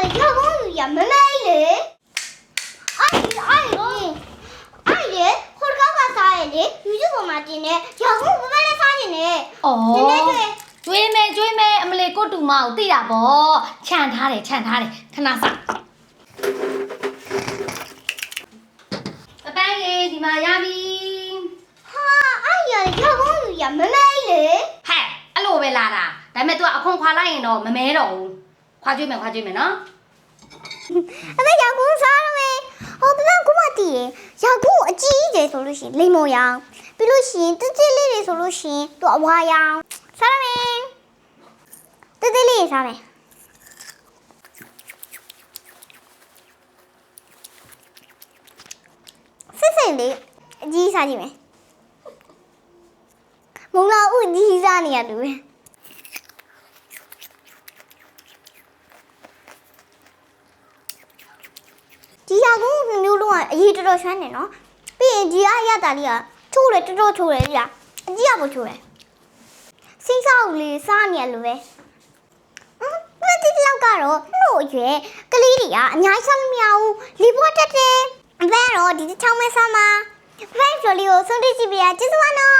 ရကုန်းလူရမမဲလေအဲ့ဒီအဲ့ဒီအဲ့ဒီခေါ်ကောက်ကစားရလေ YouTube ပေါ်မှာတင်နေရကုန်းမမဲလေးစားနေနေ။အော်နည်းနည်းတွေ့ကျွေးမယ်ကျွေးမယ်အမလေးကိုတူမကိုသိတာဗော။ခြံထားတယ်ခြံထားတယ်ခဏစား။ပပန်းရေဒီမှာရပြီဟာအဲ့ဒီရကုန်းလူရမမဲလေ။ဟဲ့အဲ့လိုပဲလာတာ။ဒါပေမဲ့ तू အခွန်ခွာလိုက်ရင်တော့မမဲတော့ဘူး။ ခွာကျွေးမယ်ခွာကျွေးမယ်နော်အဲ့ဒါရကုန်းစားရမယ်ဟောဘယ်ကူမတည်ရကုန်းအကြီးကြီးဆိုလို့ရှိရင်လိမ္မော်ရောင်ပြီးလို့ရှိရင်တစ်တစ်လေးတွေဆိုလို့ရှိရင်သူအဝါရောင်စားရမယ်တစ်တစ်လေးစားမယ်စစ်စစ်လေးအကြီးစားကြည့်မယ်မုံလာဦးကြီးစားနေရတူပဲ ဒီဟာကမျိုးလုံးကအရေးတော်တော်ဆွမ်းနေနော်ပြီးရင်ဒီအရတာလေးကချိုးတယ်တော်တော်ချိုးတယ်ကြာအကြီးကပိုချိုးတယ်စိတ်ဆောက်လေးစားနေရလို့ပဲအင်းမတိလောက်ကတော့လို့အရွယ်ကလေးတွေကအများကြီးစားလို့မရဘူးလီပွားတက်တယ်အဘန်းတော့ဒီတစ်ချောင်းမဲစားမှာ Friend ဆိုလေးကိုဆုံးဖြတ်ကြည့်ပြရကျေးဇူးပါနော်တတား